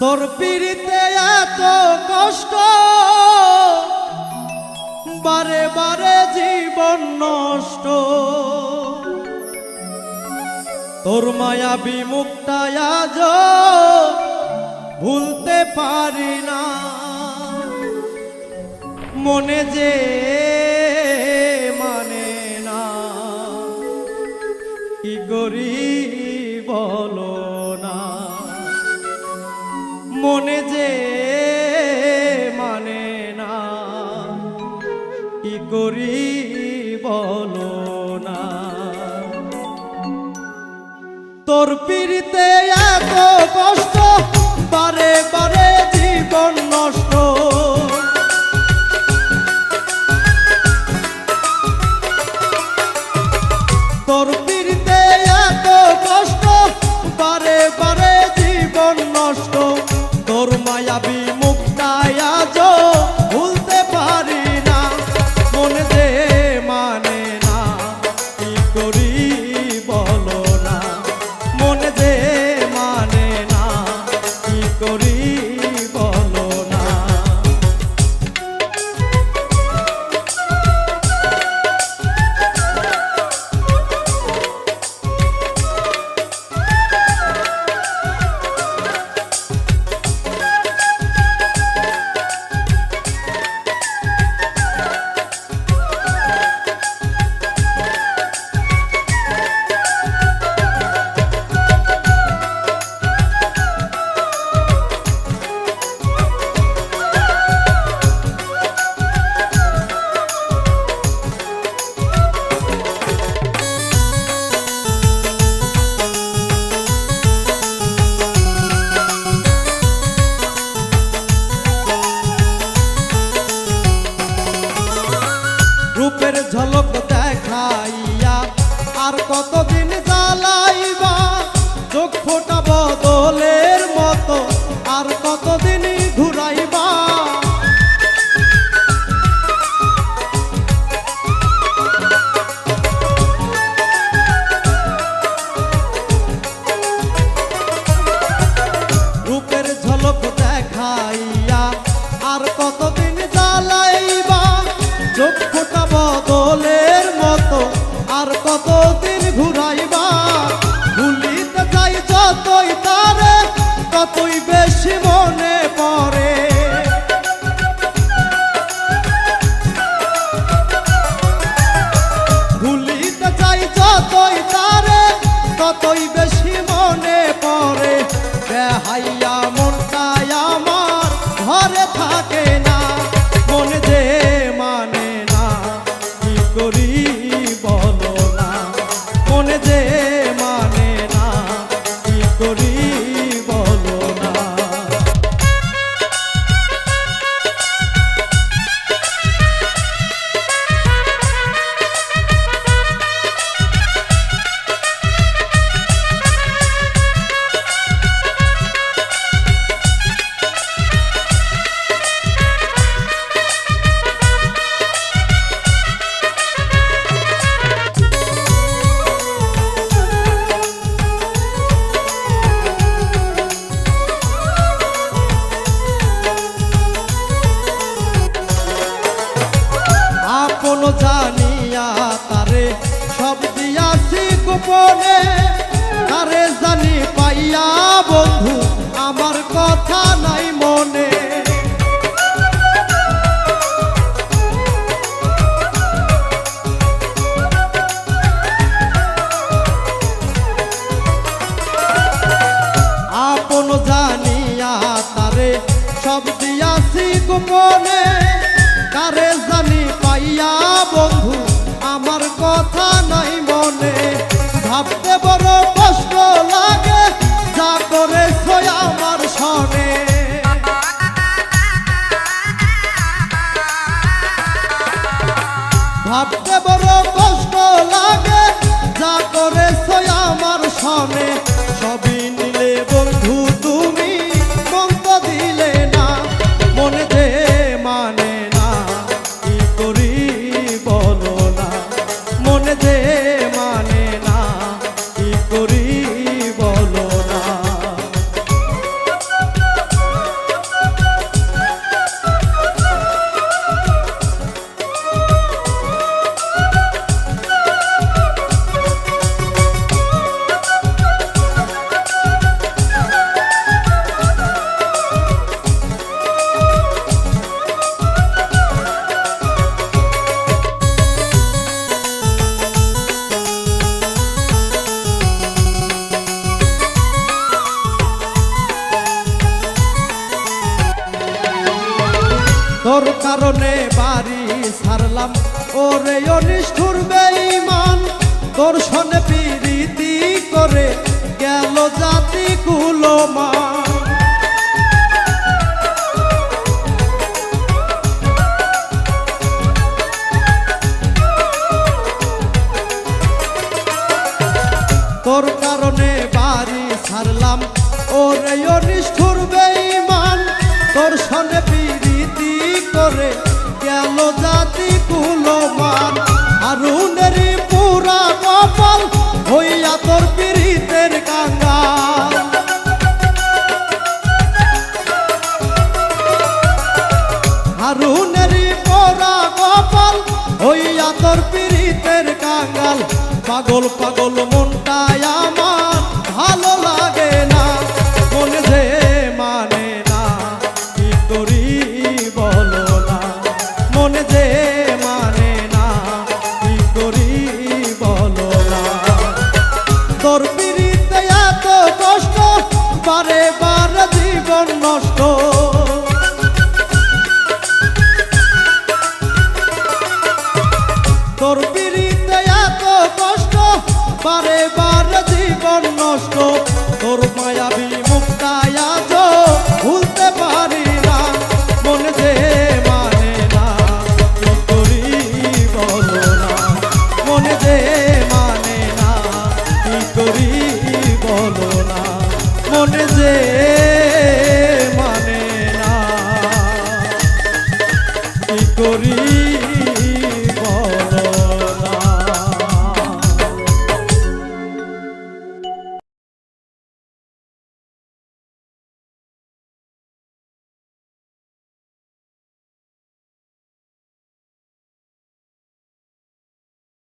তোর পিড়িতে এত কষ্ট। বারে বারে জীবন নষ্ট। তোর মায়া বিমুক্তা ভুলতে পারি না। মনে যে মানে না। কি করি বলো? মনে যে মানে না। কি করি বলো না। তোর পিড়িতে এত কষ্ট বারে বারে গোপনে আরে জানি পাইয়া বন্ধু আমার কথা নাই কারণে বাড়ি ছাড়লাম ওরে অনিষ্ঠুর বেঈমান তোর সনে পিরিতি করে গেল জাতি কুলমান তোর কারণে বাড়ি ছাড়লাম। ওরে অনিষ্ঠুর বেঈমান তোর সনে পিরিতি করে গেল জাতি কুলমান আরুনেরই পুরা কপাল হইয়া তোর পিরিতের কাঙ্গাল। হারুনেরই পোড়া কপাল হইয়া তোর পিরিতের কাঙ্গাল। পাগল পাগল বারে বারে জীবন নষ্ট তোর মায়াবী